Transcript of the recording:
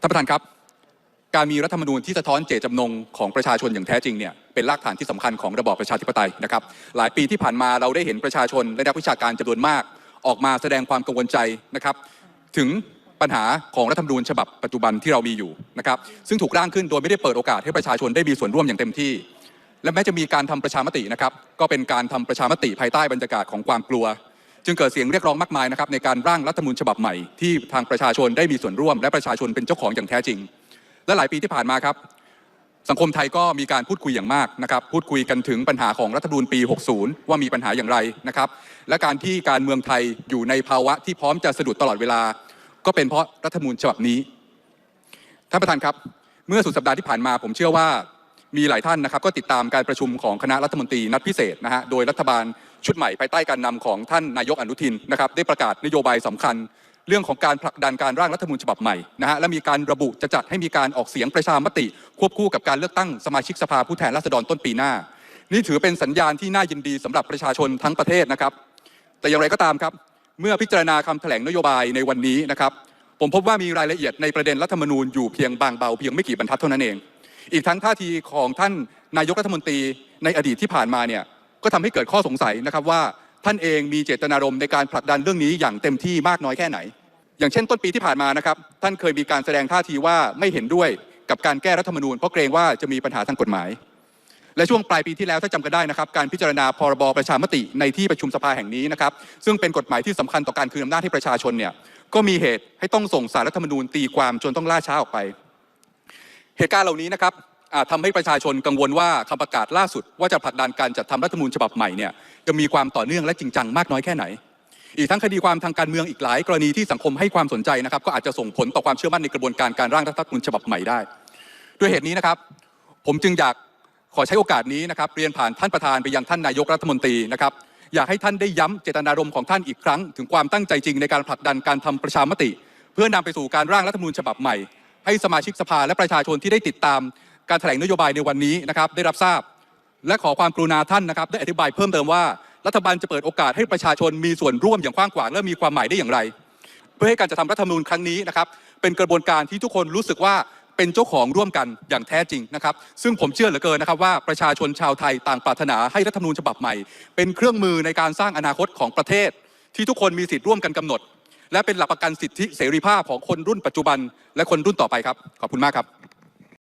ท่านประธานครับ การมีรัฐธรรมนูญที่สะท้อนเจตจำนงของประชาชนอย่างแท้จริงเนี่ยเป็นรากฐานที่สำคัญของระบอบประชาธิปไตยนะครับ หลายปีที่ผ่านมาเราได้เห็นประชาชนและนักวิชาการจำนวนมาก ออกมาแสดงความกังวลใจนะครับ ถึงปัญหาของรัฐธรรมนูญฉบับปัจจุบันที่เรามีอยู่นะครับซึ่งถูกร่างขึ้นโดยไม่ได้เปิดโอกาสให้ประชาชนได้มีส่วนร่วมอย่างเต็มที่ และแม้จะมีการทำประชามตินะครับ ก็เป็นการทำประชามติภายใต้บรรยากาศของความกลัว จึงเกิดเสียงเรียกร้องมากมายนะครับในการร่างรัฐธรรมนูญฉบับใหม่ที่ทางประชาชนได้มีส่วนร่วม และประชาชนเป็นเจ้าของอย่างแท้จริง และหลายปีที่ผ่านมาครับ สังคมไทยก็มีการพูดคุยอย่างมากนะครับพูดคุยกันถึงปัญหาของรัฐธรรมนูญปี 60 ว่ามีปัญหาอย่างไรนะครับและการที่การเมืองไทยอยู่ในภาวะที่พร้อมจะสะดุดตลอดเวลา ก็เป็นเพราะรัฐธรรมนูญฉบับนี้ท่านประธานครับ เมื่อสุดสัปดาห์ที่ผ่านมาผมเชื่อว่ามีหลายท่านนะครับก็ติดตามการประชุมของคณะรัฐมนตรีนัดพิเศษนะฮะโดยรัฐบาล ชุดใหม่ภายใต้การนำของท่านนายกอนุทินนะครับได้ประกาศนโยบายสำคัญ เรื่องของการผลักดันการร่างรัฐมนูญฉบับใหม่นะฮะและมีการระบุจะจัดให้มีการออกเสียงประชามติ ควบคู่กับการเลือกตั้งสมาชิกสภาผู้แทนราษฎรต้นปีหน้า นี่ถือเป็นสัญญาณที่น่ายินดีสำหรับประชาชนทั้งประเทศนะครับ แต่อย่างไรก็ตามครับ เมื่อพิจารณาคำแถลงนโยบายในวันนี้นะครับผมพบว่ามีรายละเอียดในประเด็นรัฐธรรมนูญอยู่เพียงบางเบาเพียงไม่กี่บรรทัดเท่านั้นเอง อีกทั้งท่าทีของท่านนายกรัฐมนตรีในอดีตที่ผ่านมาเนี่ย ก็ทำให้เกิดข้อสงสัยนะครับว่าท่านเองมีเจตนารมณ์ในการผลักดันเรื่องนี้อย่างเต็มที่มากน้อยแค่ไหน อย่างเช่นต้นปีที่ผ่านมานะครับ ท่านเคยมีการแสดงท่าทีว่าไม่เห็นด้วยกับการแก้รัฐธรรมนูญเพราะเกรงว่าจะมีปัญหาทางกฎหมาย และช่วงปลายปีที่แล้วถ้าจำกันได้นะครับ การพิจารณาพรบประชามติในที่ประชุมสภาแห่งนี้นะครับ ซึ่งเป็นกฎหมายที่สำคัญต่อการคืนอำนาจให้ประชาชนเนี่ยก็มีเหตุให้ต้องส่งสารรัฐธรรมนูญตีความจนต้องล่าช้าออกไป เหตุการณ์เหล่านี้นะครับ อาจทำให้ประชาชนกังวลว่าคำประกาศล่าสุด ว่าจะผลักดันการจัดทำรัฐมนูญฉบับใหม่เนี่ยจะมีความต่อเนื่องและจริงจังมากน้อยแค่ไหน อีกทั้งคดีความทางการเมืองอีกหลาย กรณีที่สังคมให้ความสนใจนะครับก็อาจจะส่งผลต่อความเชื่อมั่นในกระบวนการการร่างรัฐธรรมนูญฉบับใหม่ได้ ด้วยเหตุนี้นะครับ ผมจึงอยากขอใช้โอกาสนี้นะครับเรียนผ่านท่านประธานไปยังท่านนายกรัฐมนตรีนะครับอยากให้ท่านได้ย้ำเจตนารมณ์ของท่านอีกครั้ง ถึงความตั้งใจจริงในการผลักดันการทำประชามติ เพื่อนำไปสู่การร่างรัฐธรรมนูญฉบับใหม่ ให้สมาชิกสภาและประชาชนที่ได้ติดตาม การแถลงนโยบายในวันนี้นะครับได้รับทราบ และขอความกรุณาท่านนะครับ ได้อธิบายเพิ่มเติมว่ารัฐบาลจะเปิดโอกาสให้ประชาชนมีส่วนร่วมอย่างกว้างขวางและมีความหมายได้อย่างไร เพื่อให้การจะทำรัฐธรรมนูญครั้งนี้นะครับเป็นกระบวนการที่ทุกคนรู้สึกว่าเป็นเจ้าของร่วมกันอย่างแท้จริงนะครับ ซึ่งผมเชื่อเหลือเกินนะครับว่าประชาชนชาวไทยต่างปรารถนาให้รัฐธรรมนูญฉบับใหม่ เป็นเครื่องมือในการสร้างอนาคตของประเทศ ที่ทุกคนมีสิทธิ์ร่วมกันกำหนด และเป็นหลักประกันสิทธิเสรีภาพของคนรุ่นปัจจุบัน และคนรุ่นต่อไปครับขอบคุณมากครับ